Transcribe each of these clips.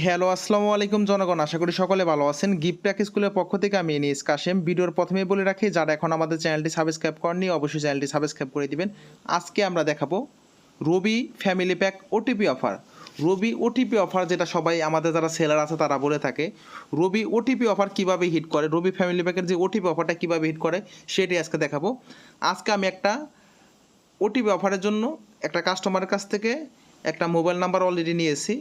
Hello, আসসালামু আলাইকুম জনগণ। আশা করি সকলে ভালো আছেন। গিফট প্যাক স্কুলের পক্ষ থেকে আমি এনিস কাশেম। ভিডিওর প্রথমেই বলে রাখি, যারা এখন আমাদের চ্যানেলটি সাবস্ক্রাইব করেননি, অবশ্যই চ্যানেলটি সাবস্ক্রাইব করে দিবেন। আজকে আমরা দেখাবো Robi family pack OTP offer Robi OTP offer যেটা সবাই, আমাদের যারা সেলার আছে, তারা বলে থাকে। রবি ওটিপি অফার কীভাবে হিট করে? রবি ফ্যামিলি প্যাকের যে ওটিপি অফারটা কীভাবে হিট করে সেটি আজকে দেখাবো। আজকে আমি একটা ওটিপি অফারের জন্য একটা কাস্টমারের কাছ থেকে একটা মোবাইল নাম্বার অলরেডি নিয়েছি।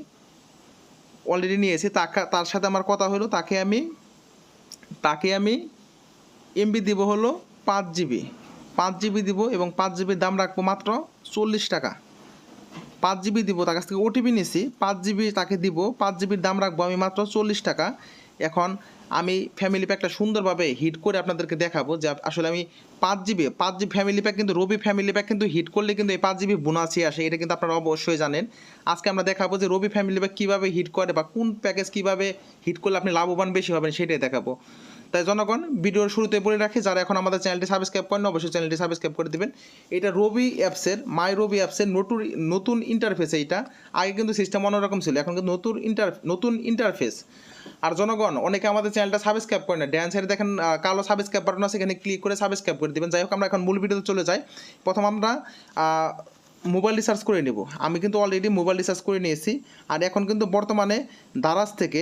অলরেডি নিয়েছি। তার সাথে আমার কথা হলো, তাকে আমি তাকে আমি এমবি দিব হলো পাঁচ জিবি পাঁচ জিবি দিব এবং পাঁচ জিবির দাম রাখব মাত্র চল্লিশ টাকা। পাঁচ জিবি দিব, তার কাছ থেকে ওটিপি নিয়েছি পাঁচ জিবি তাকে দিব, পাঁচ জিবির দাম রাখব আমি মাত্র চল্লিশ টাকা। এখন আমি ফ্যামিলি প্যাকটা সুন্দরভাবে হিট করে আপনাদেরকে দেখাবো যে আসলে আমি পাঁচ জিবি পাঁচ জিবি ফ্যামিলি প্যাক কিন্তু রবি ফ্যামিলি প্যাক কিন্তু হিট করলে কিন্তু এই পাঁচ জিবি বোনাসি আসে, এটা কিন্তু আপনারা অবশ্যই জানেন। আজকে আমরা দেখাবো যে রবি ফ্যামিলি প্যাক কীভাবে হিট করে বা কোন প্যাকেজ কীভাবে হিট করলে আপনি লাভবান বেশি হবেন সেটাই দেখাবো। তাই জনগণ ভিডিওর শুরুতে বলে রাখি, যারা এখন আমাদের চ্যানেলটি সাবস্ক্রাইব করেন অবশ্যই চ্যানেলটি সাবস্ক্রাইব করে দিবেন। এটা রবি অ্যাপসের মাই রবি অ্যাপসের নতুন নতুন ইন্টারফেস এইটা। আগে কিন্তু সিস্টেম অন্যরকম ছিল, এখন কিন্তু নতুন ইন্টার নতুন ইন্টারফেস আর জনগণ, অনেকে আমাদের চ্যানেলটা সাবস্ক্রাইব করে না। ড্যান্সের দেখেন কালো সাবস্ক্রাইব বাটন আছে, এখানে ক্লিক করে সাবস্ক্রাইব করে দিবেন। যাই হোক, আমরা এখন মূল ভিডিওতে চলে যাই। প্রথম আমরা মোবাইল রিচার্জ করে নেব। আমি কিন্তু অলরেডি মোবাইল রিচার্জ করে নিয়েছি। আর এখন কিন্তু বর্তমানে দারাজ থেকে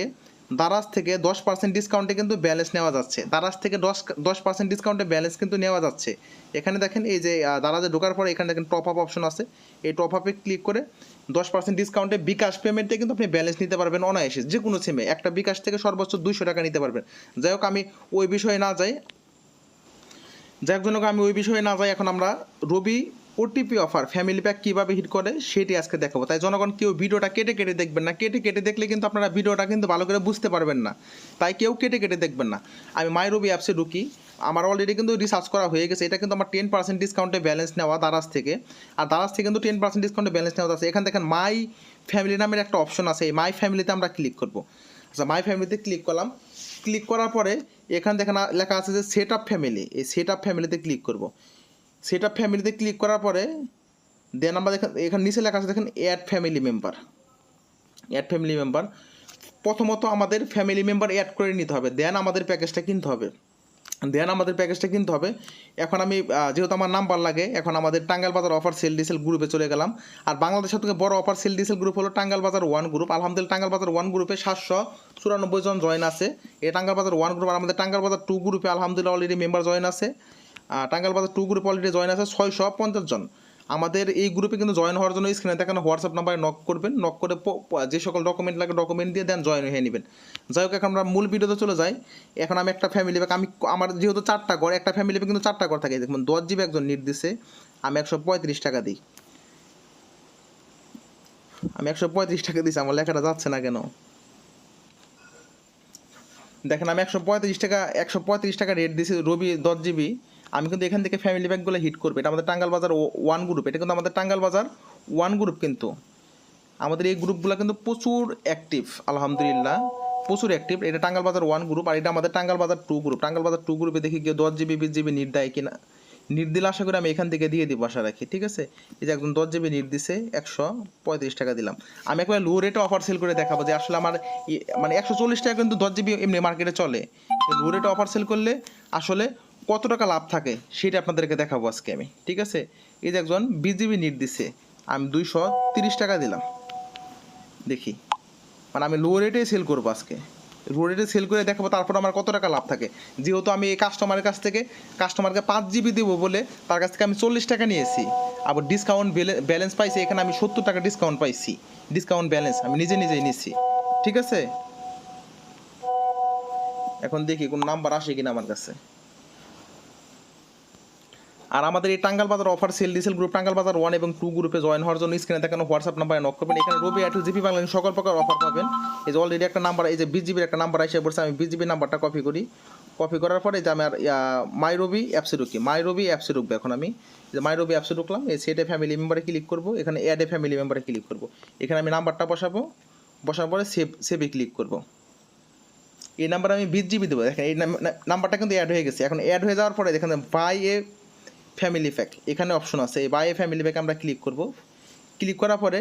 দারাজ থেকে দশ পার্সেন্ট ডিসকাউন্টে কিন্তু ব্যালেন্স নেওয়া যাচ্ছে। দারাজ থেকে দশ দশ পার্সেন্ট ডিসকাউন্টে ব্যালেন্স কিন্তু নেওয়া যাচ্ছে। এখানে দেখেন এই যে দারাজে ঢোকার পরে এখানে দেখেন টপ আপ অপশন আছে। এই টপ আপে ক্লিক করে দশ পার্সেন্ট ডিসকাউন্টে বিকাশ পেমেন্টে কিন্তু আপনি ব্যালেন্স নিতে পারবেন অনায়াসে যে কোনো সিমে একটা বিকাশ থেকে সর্বোচ্চ দুইশো টাকা নিতে পারবেন। যাই হোক, আমি ওই বিষয়ে না যাই। যাই হোক, আমি ওই বিষয়ে না যাই। এখন আমরা Robi OTP offer family pack কীভাবে হিট করে, সেটি আজকে দেখাবো। তাই জনগণ কেউ ভিডিওটা কেটে কেটে দেখবেন না। কেটে কেটে দেখলে কিন্তু আপনারা ভিডিওটা কিন্তু ভালো করে বুঝতে পারবেন না। তাই কেউ কেটে কেটে দেখবেন না। আমি মাই রবি অ্যাপসে ঢুকি। আমার অলরেডি কিন্তু রিসার্চ করা হয়ে গেছে। এটা কিন্তু আমার টেন পার্সেন্ট ডিসকাউন্টে ব্যালেন্স নেওয়া দারাজ থেকে। আর দারাজ থেকে কিন্তু টেন পার্সেন্ট ডিসকাউন্টে ব্যালেন্স নেওয়া আছে। এখানে দেখেন মাই ফ্যামিলি নামের একটা অপশন আছে। এই মাই ফ্যামিলিতে আমরা ক্লিক করব। আচ্ছা মাই ফ্যামিলিতে ক্লিক করলাম। ক্লিক করার পরে এখানে দেখেন লেখা আছে যে সেট আপ ফ্যামিলি এই সেট আপ ফ্যামিলিতে ক্লিক করব। সেট ফ্যামিলিতে ক্লিক করার পরে দেন আমরা দেখেন, এখানে নিচে লেখা আছে, দেখেন add family member add family member প্রথমত আমাদের ফ্যামিলি মেম্বার অ্যাড করে নিতে হবে। দেন আমাদের প্যাকেজটা কিনতে হবে। দেন আমাদের প্যাকেজটা কিনতে হবে। এখন আমি যেহেতু আমার নাম্বার লাগে, এখন আমাদের টাঙ্গাল বাজার অফার সেল ডিসেল গ্রুপে চলে গেলাম। আর বাংলাদেশের থেকে বড় অফার সেল ডিসেল গ্রুপ হলো টাঙ্গাল বাজার ওয়ান গ্রুপ আলহামদুলিল্লাহ টাঙ্গাল বাজার ওয়ান গ্রুপে সাতশো চুরানব্বই জন জয়েন আছে। এই টাঙ্গাল বাজার ওয়ান গ্রুপ আর আমাদের টাঙ্গাল বাজার টু গ্রুপে আলহামদুলিল্লাহ অলরেডি মেম্বার জয়েন আছে। টাঙ্গাল বাজার টু গ্রুপে অলরেডি জয়েন আছে, ছয়শো পঞ্চাশ জন। আমাদের এই গ্রুপে কিন্তু জয়েন হওয়ার জন্য স্ক্রিনে দেখানো হোয়াটসঅ্যাপ নাম্বারে নক করবেন নক করে যে সকল ডকুমেন্ট লাগে ডকুমেন্ট দিয়ে দেন জয়েন হয়ে নেবেন। যাই হোক, এখন আমরা মূল ভিডিওতে চলে যাই। এখন আমি একটা ফ্যামিলি প্যাক আমি আমার যেহেতু চারটা ঘর, একটা ফ্যামিলি প্যাক কিন্তু চারটা ঘর থাকে। দেখুন, দশ জিবি একজন নিট দিছে, আমি একশো পঁয়ত্রিশ টাকা দিই। আমি একশো পঁয়ত্রিশ টাকা দিছি, আমার লেখাটা যাচ্ছে না কেন? দেখেন, আমি একশো পঁয়ত্রিশ টাকা, একশো পঁয়ত্রিশ টাকা রেট দিছি, রবি দশ জিবি। আমি কিন্তু এখান থেকে ফ্যামিলি ব্যাগগুলো হিট করবে। এটা আমাদের টাঙ্গাল বাজার ওয়ান গ্রুপ এটা কিন্তু আমাদের টাঙ্গাল বাজার ওয়ান গ্রুপ কিন্তু। আমাদের এই গ্রুপগুলো কিন্তু প্রচুর অ্যাক্টিভ আলহামদুলিল্লাহ। প্রচুর অ্যাক্টিভ এটা টাঙ্গাল বাজার ওয়ান গ্রুপ আর এটা আমাদের টাঙ্গাল বাজার টু গ্রুপ টাঙ্গাল বাজার টু গ্রুপে দেখি গিয়ে দশ জিবি বিশ জিবি নিট দেয় কিনা। নিট দিলে আশা করি আমি এখান থেকে দিয়ে দিব, আশা রাখি, ঠিক আছে? এই যে একদম দশ জিবি নিট দিছে, একশো পঁয়ত্রিশ টাকা দিলাম। আমি একবার লো রেটে অফার সেল করে দেখাবো যে আসলে আমার মানে একশো চল্লিশ টাকা কিন্তু দশ জিবি এমনি মার্কেটে চলে। লো রেটে অফার সেল করলে আসলে কত টাকা লাভ থাকে সেটা আপনাদেরকে দেখাবো আজকে আমি, ঠিক আছে? এই যে একজন বিশ জিবি নিট দিছে, আমি দুইশো তিরিশ টাকা দিলাম। দেখি মানে আমি লো রেটে সেল করব আজকে। লো রেটে সেল করে দেখাবো, তারপর আমার কত টাকা লাভ থাকে। যেহেতু আমি এই কাস্টমারের কাছ থেকে কাস্টমারকে পাঁচ জিবি দেবো বলে তার কাছ থেকে আমি চল্লিশ টাকা নিয়েছি। আবার ডিসকাউন্ট ব্যালেন্স পাইছি, এখানে আমি সত্তর টাকা ডিসকাউন্ট পাইছি। ডিসকাউন্ট ব্যালেন্স আমি নিজে নিজেই নিচ্ছি ঠিক আছে? এখন দেখি কোন নাম্বার আসে কিনা আমার কাছে। আর আমাদের এই টাঙ্গাল বাজার অফার সেল ডিসেল গ্রুপ টাঙ্গাল বাজার ওয়ান এবং টু গ্রুপে জয়েন হওয়ার জন্য স্ক্রিনে দেখানো হোয়াটসঅ্যাপ নাম্বারে নক করবেন। এখানে রবি এয়ারটেল জিপি বাংলা সকল প্রকার অফার পাবেন। এই যে অলরেডি একটা নাম্বার এই যে বিজিবির একটা নাম্বার এসে পড়ছে, আমি বিজিবি নাম্বারটা কপি করি। কপি করার পরে যে আমি আর মাই রবি অ্যাপসে ঢুকি। মাই রবি অ্যাপসে ঢুকবো এখন আমি। যে মাই রবি অ্যাপসে ঢুকলাম, এই সেটে ফ্যামিলি মেম্বারে ক্লিক করব, এখানে অ্যাডে ফ্যামিলি মেম্বারে ক্লিক করব। এখানে আমি নাম্বারটা বসাবো, বসার পরে সেভ সেভে ক্লিক করব। এই নাম্বার আমি বিশ জিবি দেবো। দেখেন এই নাম- নাম্বারটা কিন্তু অ্যাড হয়ে গেছে। এখন অ্যাড হয়ে যাওয়ার পরে দেখেন বাই এ ফ্যামিলি প্যাক এখানে অপশন আছে। এই বাই ফ্যামিলি প্যাক আমরা ক্লিক করব। ক্লিক করার পরে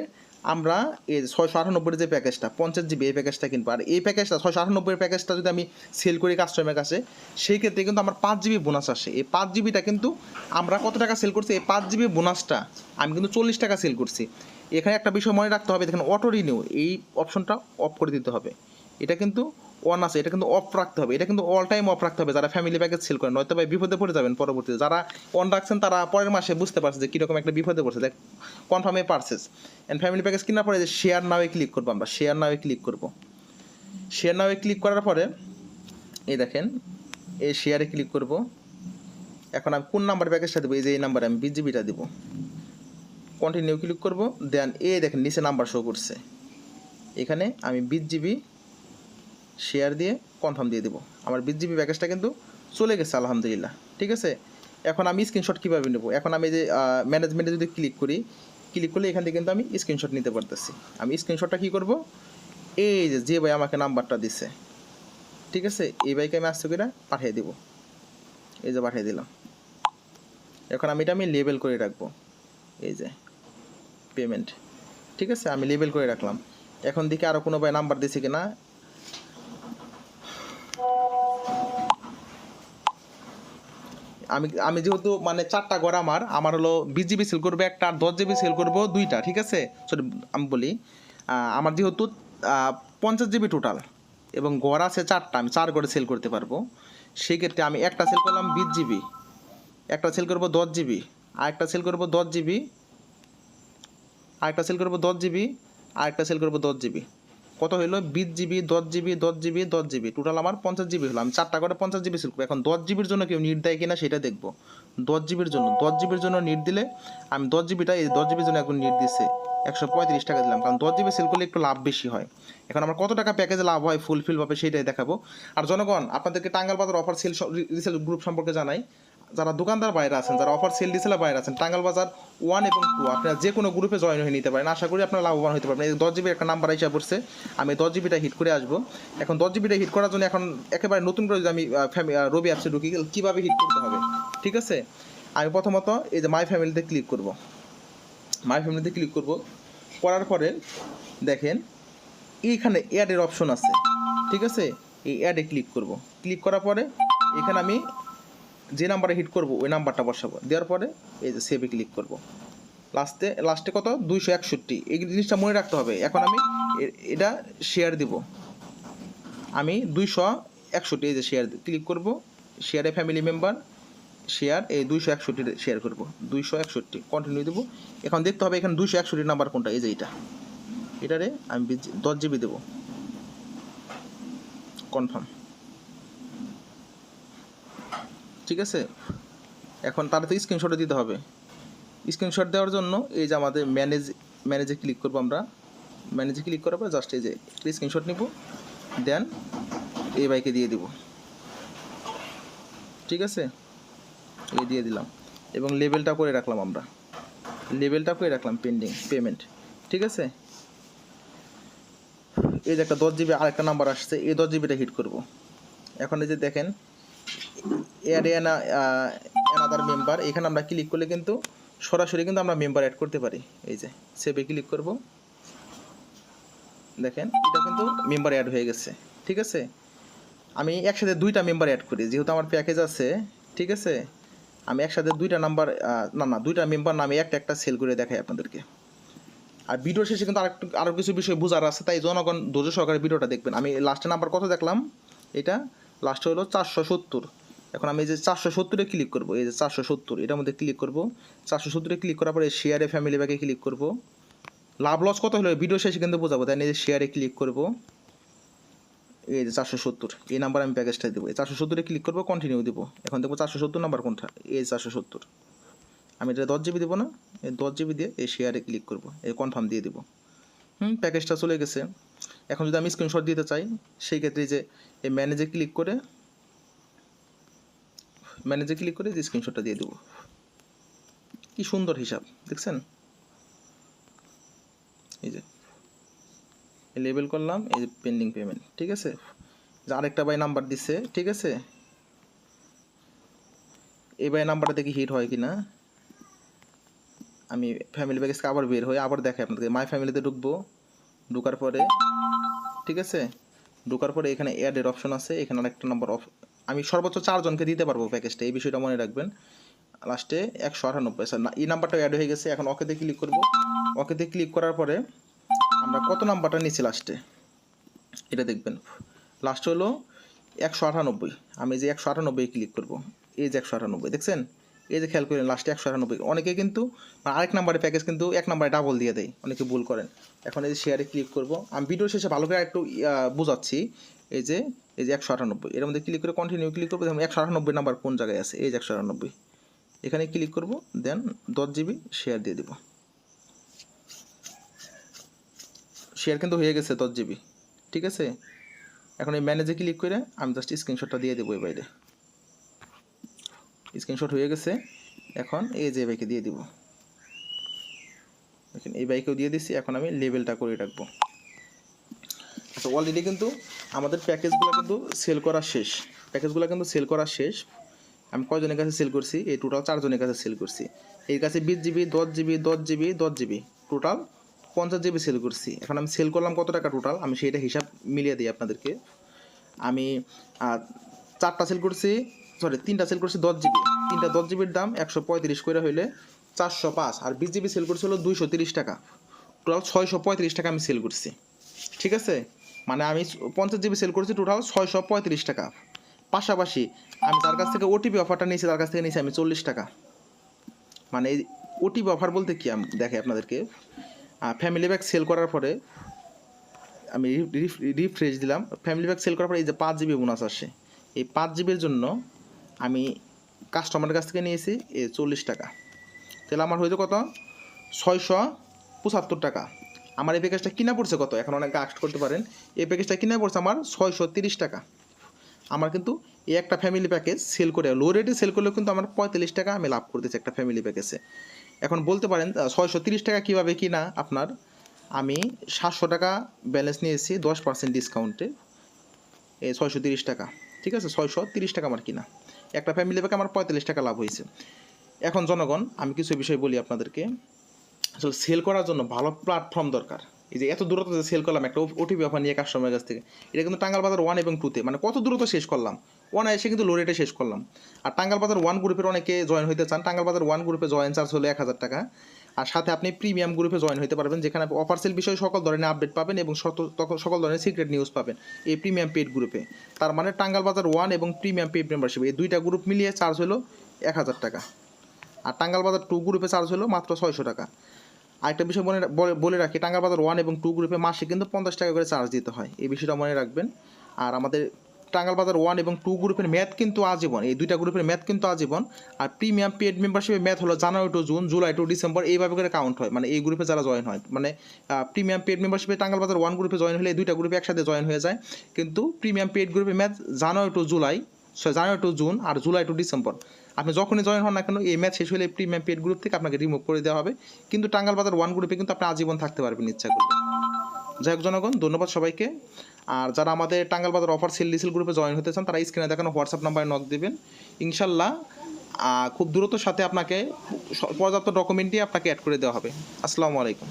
আমরা এই ছয়শো আটানব্বই যে প্যাকেজটা পঞ্চাশ জিবি এই প্যাকেজটা কিনবো। আর এই প্যাকেজটা ছয়শো আটানব্বই প্যাকেজটা যদি আমি সেল করি কাস্টমারের কাছে, সেই ক্ষেত্রে কিন্তু আমার পাঁচ জিবি বোনাস আসে। এই পাঁচ জিবিটা কিন্তু আমরা কত টাকা সেল করছি? এই পাঁচ জিবি বোনাসটা আমি কিন্তু চল্লিশ টাকা সেল করছি। এখানে একটা বিষয় মনে রাখতে হবে, দেখেন অটো রিনিউ এই অপশনটা অফ করে দিতে হবে। এটা কিন্তু অন আছে, এটা কিন্তু অফ রাখতে হবে। এটা কিন্তু অল টাইম অফ রাখতে হবে, যারা ফ্যামিলি প্যাকেজ সেল করেন নয়তো ভাই বিপদে পড়ে যাবেন পরবর্তীতে। যারা অন রাখছেন, তারা পরের মাসে বুঝতে পারছে যে কীরকম একটা বিপদে পড়ছে। দেখ কনফার্মে পারচেস অ্যান্ড ফ্যামিলি প্যাকেজ কেনার পরে যে শেয়ার নাওয়ে ক্লিক করব আমরা। শেয়ার নাওয়ে ক্লিক করব। শেয়ার নাওয়ে ক্লিক করার পরে, এই দেখেন, এই শেয়ারে ক্লিক করব। এখন আমি কোন নাম্বার প্যাকেজটা দেবো? এই যে এই নাম্বারে আমি বিজিবিটা দেবো। কন্টিনিউ ক্লিক করব। দেন এই দেখেন, নিচে নাম্বার শো করছে। এখানে আমি বিশ জিবি শেয়ার দিয়ে কনফার্ম দিয়ে দেবো। আমার বিশ জিবি প্যাকেজটা কিন্তু চলে গেছে, আলহামদুলিল্লাহ। ঠিক আছে? এখন আমি স্ক্রিনশট কীভাবে নেব? এখন আমি যে ম্যানেজমেন্টে যদি ক্লিক করি ক্লিক করলে এখান থেকে কিন্তু আমি স্ক্রিনশট নিতে পারতেছি। আমি স্ক্রিনশটটা কী করব? এই যে যে ভাই আমাকে নাম্বারটা দিছে। ঠিক আছে? এই ভাইকে আমি আসতে করে পাঠিয়ে দিব। এই যে পাঠিয়ে দিলাম। এখন আমি এটা আমি লেবেল করে রাখব। এই যে পেমেন্ট ঠিক আছে? আমি লেবেল করে রাখলাম। এখন দিকে আরও কোনো ভাই নাম্বার দিছে কিনা। আমি আমি যেহেতু মানে চারটা ঘর আমার আমার হলো বিশ জিবি সেল করব একটা, আর দশ জিবি সেল করব দুইটা, ঠিক আছে? সরি আমি বলি আমার যেহেতু পঞ্চাশ জিবি টোটাল এবং ঘর আছে চারটা, আমি চার ঘরে সেল করতে পারব। সেই ক্ষেত্রে আমি একটা সেল করলাম বিশ জিবি, একটা সেল করব দশ জিবি আর একটা সেল করব দশ জিবি, আরেকটা সেল করব দশ জিবি, আরেকটা সেল করব দশ জিবি। কত হলো বিশ জিবি, দশ জিবি দশ জিবি দশ জিবি। টোটাল আমার পঞ্চাশ জিবি হলো। আমি চারটা করে পঞ্চাশ জিবি করব এখন দশ জিবির জন্য কেউ নিট দেয় কিনা সেটা দেখব। দশ জিবির জন্য। দশ জিবির জন্য নিট দিলে আমি দশ জিবিটা এই দশ জিবির জন্য এখন নিট দিছে। একশো পঁয়ত্রিশ টাকা দিলাম। কারণ দশ জিবি সেল করলে একটু লাভ বেশি হয়। এখন আমার কত টাকা প্যাকেজে লাভ হয়? ফুলফিল হবে সেটাই দেখাবো। আর জনগণ, আপনাদেরকে টাঙ্গাল Bazar offer sell resale group সম্পর্কে জানাই। যারা দোকানদার বাইরে আছেন, যারা অফার সেল ডিসেলার বাইরে আছেন। টাঙ্গাল বাজার ওয়ান এবং টু আপনারা যে কোনো গ্রুপে জয়েন হয়ে নিতে পারেন। আশা করি আপনারা লাভবান হতে পারবেন। এই দশ জিবির একটা নাম্বার হিসাব পড়ছে। আমি দশ জিবিটা হিট করে আসব। এখন দশ জিবিটা হিট করার জন্য এখন একেবারে নতুন করে যদি আমি ফ্যামি রবি অ্যাপসে ঢুকি, কীভাবে হিট করতে হবে? ঠিক আছে? আমি প্রথমত এই যে মাই ফ্যামিলিতে ক্লিক করব। মাই ফ্যামিলিতে ক্লিক করব। করার পরে দেখেন, এইখানে অ্যাডের অপশন আছে। ঠিক আছে? এই অ্যাডে ক্লিক করব। ক্লিক করার পরে এখানে আমি যে নাম্বারে হিট করব, ওই নাম্বারটা বসাবো। দেওয়ার পরে এই যে সেভে ক্লিক করব। লাস্টে লাস্টে কত? দুইশো একষট্টি। এই জিনিসটা মনে রাখতে হবে। এখন আমি এটা শেয়ার দিব। আমি দুইশো একষট্টি, এই যে শেয়ার ক্লিক করব। শেয়ারে ফ্যামিলি মেম্বার শেয়ার এই দুইশো একষট্টি শেয়ার করব। দুইশো একষট্টি কন্টিনিউ দেবো। এখন দেখতে হবে এখানে দুইশো একষট্টি নাম্বার কোনটা? এই যে এটা এটারে আমি দশ জিবি দেবো। কনফার্ম ঠিক আছে? এখন তার তো স্ক্রিনশটে দিতে হবে। স্ক্রিনশট দেওয়ার জন্য এই যে আমাদের ম্যানেজ ম্যানেজে ক্লিক করব আমরা। ম্যানেজে ক্লিক করার পর জাস্ট এই যে স্ক্রিনশট নিব দেন এই বাইকে দিয়ে দিব। ঠিক আছে? এই দিয়ে দিলাম। এবং লেবেলটা করে রাখলাম আমরা। লেবেলটা করে রাখলাম পেন্ডিং পেমেন্ট ঠিক আছে? এই যে একটা দশ জিবি আরেকটা নাম্বার আসছে, এই দশ জিবিটা হিট করব। এখন এই যে দেখেন অ্যাড অ্যানাদার মেম্বার এখানে আমরা ক্লিক করলে কিন্তু সরাসরি কিন্তু আমরা মেম্বার অ্যাড করতে পারি। এই যে সেভে ক্লিক করব। দেখেন, এটা কিন্তু মেম্বার অ্যাড হয়ে গেছে, ঠিক আছে? আমি একসাথে দুইটা মেম্বার অ্যাড করি, যেহেতু আমার প্যাকেজ আছে, ঠিক আছে? আমি একসাথে দুইটা নাম্বার না না, দুইটা মেম্বার নামে একটা একটা সেল করে দেখাই আপনাদেরকে। আর ভিডিও শেষে কিন্তু আরেকটু আরও কিছু বিষয় বোঝার আছে, তাই জনগণ ধৈর্য সহকারে ভিডিওটা দেখবেন। আমি লাস্টে নাম্বার কত দেখলাম? এটা লাস্টে হলো চারশো সত্তর। এখন আমি এই যে চারশো সত্তরে ক্লিক করব, এই যে চারশো সত্তর, এটার মধ্যে ক্লিক করব। চারশো সত্তরে ক্লিক করার পরে শেয়ারে ফ্যামিলি ব্যাগে ক্লিক করব। লাভ লস কত হলো? ভিডিও শেষে কিন্তু বোঝাবো তাই না এই যে শেয়ারে ক্লিক করব। এই যে চারশো সত্তর, এই নাম্বার আমি প্যাকেজটা দেবো। এই চারশো সত্তরে ক্লিক করব কন্টিনিউ দেবো। এখন দেখব চারশো সত্তর নাম্বার কোনটা? এই চারশো সত্তর। আমি এটা দশ জিবি দেবো না? এই দশ জিবি দিয়ে এই শেয়ারে ক্লিক করব, এই কনফার্ম দিয়ে দেবো। হুম প্যাকেজটা চলে গেছে। এখন যদি আমি স্ক্রিনশট দিতে চাই, সেই ক্ষেত্রে যে এই ম্যানেজে ক্লিক করে ম্যানেজে ক্লিক করে যে স্ক্রিনশটটা দিয়ে দেবো। কি সুন্দর হিসাব, দেখছেন? এই যে লেবেল করলাম, এই যে পেন্ডিং পেমেন্ট ঠিক আছে? যে আরেকটা বাই নাম্বার দিচ্ছে ঠিক আছে? এই বাই নাম্বারটা দেখি হিট হয় কি না আমি ফ্যামিলি প্যাকেজকে আবার বের হয়ে আবার দেখাই আপনাদেরকে। মাই ফ্যামিলিতে ঢুকবো, ঢোকার পরে, ঠিক আছে? ঢোকার পরে এখানে অ্যাডের অপশন আছে, এখানে আরেকটা নম্বর আমি সর্বোচ্চ চারজনকে দিতে পারব প্যাকেজটা এই বিষয়টা মনে রাখবেন। লাস্টে একশো আটানব্বই স্যার এই নাম্বারটা অ্যাড হয়ে গেছে, এখন ওকেতে ক্লিক করব। ওকেতে ক্লিক করার পরে আমরা কত নাম্বারটা নিচ্ছি লাস্টে এটা দেখবেন। লাস্ট হলো একশো আটানব্বই, আমি যে একশো আটানব্বই ক্লিক করব, এই যে একশো আটানব্বই, দেখছেন? এই যে খেয়াল করেন লাস্টে একশো আটানব্বই, অনেকে কিন্তু আরেক নাম্বারের প্যাকেজ কিন্তু এক নাম্বারে ডাবল দিয়ে দেয়, অনেকে ভুল করেন। এখন এই যে শেয়ারে ক্লিক করব, আমি ভিডিও শেষে ভালো করে একটু বোঝাচ্ছি, এই যে এই যে একশো আটানব্বই, এর মধ্যে ক্লিক করে কন্টিনিউ ক্লিক করব, দেখুন একশো আটানব্বই নাম্বার কোন জায়গায় আছে? এই যে একশো আটানব্বই। এখানে ক্লিক করব দেন দশ জিবি শেয়ার দিয়ে দিব। শেয়ার কিন্তু হয়ে গেছে দশ জিবি ঠিক আছে? এখন এই ম্যানেজে ক্লিক করে আমি জাস্ট স্ক্রিনশটটা দিয়ে দেবো এই বাইরে। স্ক্রিনশট হয়ে গেছে, এখন এই যে বাইকে দিয়ে দিব। দেখেন, এই বাইকেও দিয়ে দিচ্ছি এখন আমি লেভেলটা করে রাখব। আচ্ছা অলরেডি কিন্তু আমাদের প্যাকেজগুলো কিন্তু সেল করা শেষ। প্যাকেজগুলো কিন্তু সেল করা শেষ। আমি কয়জনের কাছে সেল করছি? এই টোটাল চারজনের কাছে সেল করছি। এর কাছে বিশ জিবি দশ জিবি দশ জিবি দশ জিবি টোটাল পঞ্চাশ জিবি সেল করছি। এখন আমি সেল করলাম কত টাকা টোটাল আমি সেইটা হিসাব মিলিয়ে দিই আপনাদেরকে। আমি চারটা সেল করছি সরি তিনটা সেল করছি দশ জিবি তিনটা দশ জিবির দাম একশো পঁয়ত্রিশ করে হইলে চারশো পাঁচ। আর বিশ জিবি সেল করছি হলো দুইশো তিরিশ টাকা। টোটাল ছয়শো পঁয়ত্রিশ টাকা আমি সেল করছি। ঠিক আছে? মানে আমি পঞ্চাশ জিবি সেল করেছি টোটাল ছয়শো পঁয়ত্রিশ টাকা। পাশাপাশি আমি তার কাছ থেকে ওটিপি অফারটা নিয়েছি, তার কাছ থেকে নিয়েছি আমি চল্লিশ টাকা। মানে এই ওটিপি অফার বলতে কি আমি দেখে আপনাদেরকে? ফ্যামিলি ব্যাগ সেল করার পরে আমি রিফ্রেশ দিলাম। ফ্যামিলি ব্যাগ সেল করার পরে এই যে পাঁচ জিবি বোনাস আসে। এই পাঁচ জিবির জন্য আমি কাস্টমারের কাছ থেকে নিয়েছি এই চল্লিশ টাকা। তাহলে আমার হয়তো কত? ছয়শো পঁচাত্তর টাকা। আমার এই প্যাকেজটা কিনা পড়ছে কত? এখন অনেকে আস্ট করতে পারেন, এই প্যাকেজটা কিনা পড়ছে আমার ছয়শো তিরিশ টাকা। আমার কিন্তু এই একটা ফ্যামিলি প্যাকেজ সেল করে লো রেটে সেল করলেও কিন্তু আমার পঁয়তাল্লিশ টাকা আমি লাভ করতেছি একটা ফ্যামিলি প্যাকেজে এখন বলতে পারেন ছয়শো তিরিশ টাকা কীভাবে কিনা আপনার, আমি সাতশো টাকা ব্যালেন্স নিয়েছি দশ পার্সেন্ট ডিসকাউন্টে এই ছয়শো তিরিশ টাকা, ঠিক আছে? ছয়শো তিরিশ টাকা আমার কিনা। একটা ফ্যামিলি প্যাকে আমার পঁয়তাল্লিশ টাকা লাভ হয়েছে। এখন জনগণ, আমি কিছু বিষয় বলি আপনাদেরকে। আসলে সেল করার জন্য ভালো প্ল্যাটফর্ম দরকার। এই যে এত দূরত্ব যে সেল করলাম একটা ওটিপি অফার নিয়ে কাস্টমারের কাছ থেকে, এটা কিন্তু টাঙ্গাল বাজার ওয়ান এবং টুতে মানে কত দূরত্ব শেষ করলাম? ওয়ান এসে কিন্তু লো রেটে শেষ করলাম। আর টাঙ্গাল বাজার ওয়ান গ্রুপের অনেকে জয়েন হতে চান টাঙ্গাল বাজার ওয়ান গ্রুপে জয়েন চার্জ হলো এক হাজার টাকা। আর সাথে আপনি প্রিমিয়াম গ্রুপে জয়েন হতে পারবেন, যেখানে অফার সেল বিষয়ে সকল ধরনের আপডেট পাবেন এবং সকল ধরনের সিক্রেট নিউজ পাবেন এই প্রিমিয়াম পেড গ্রুপে তার মানে টাঙ্গাল বাজার ওয়ান এবং প্রিমিয়াম পেড মেম্বারশিপ এই দুইটা গ্রুপ মিলিয়ে চার্জ হলো এক হাজার টাকা। আর টাঙ্গাল বাজার টু গ্রুপে চার্জ হলো মাত্র ছয়শো টাকা। আরেকটা বিষয় মনে বলে- রাখি টাঙ্গাল বাজার ওয়ান এবং টু গ্রুপে মাসে কিন্তু পঞ্চাশ টাকা করে চার্জ দিতে হয়। এই বিষয়টা মনে রাখবেন। আর আমাদের টাঙ্গাল বাজার ওয়ান এবং টু গ্রুপের ম্যাথ কিন্তু আজীবন, এই দুইটা গ্রুপের ম্যাথ কিন্তু আজীবন। আর প্রিমিয়াম পেড মেম্বারশিপের ম্যাথ হলো January to June July to December এইভাবে করে কাউন্ট হয়। মানে এই গ্রুপে যারা জয়েন হয় মানে প্রিমিয়াম পেড মেম্বারশিপে টাঙ্গাল বাজার ওয়ান গ্রুপে জয়েন হলে এই দুইটা গ্রুপে একসাথে জয়েন হয়ে যায়। কিন্তু প্রিমিয়াম পেড গ্রুপের math January to July January to June R July to December আপনি যখনই জয়েন হন না কেন, এই ম্যাচ শেষ হলে প্রিমিয়াম পেড গ্রুপ থেকে আপনাকে রিমুভ করে দেওয়া হবে। কিন্তু টাঙ্গাল বাজার ওয়ান গ্রুপে কিন্তু আপনি আজীবন থাকতে পারবেন ইচ্ছা করলে। যাই হোক জনগণ, ধন্যবাদ সবাইকে। আর যারা আমাদের টাঙ্গাল বাজার অফার সেল ডিসেল গ্রুপে জয়েন হতে চান, তারা স্ক্রিনে দেখানো হোয়াটসঅ্যাপ নাম্বারে নক দেবেন। ইনশাল্লাহ খুব দ্রুত সাথে আপনাকে পর্যাপ্ত ডকুমেন্টই আপনাকে অ্যাড করে দেওয়া হবে। আসসালামু আলাইকুম।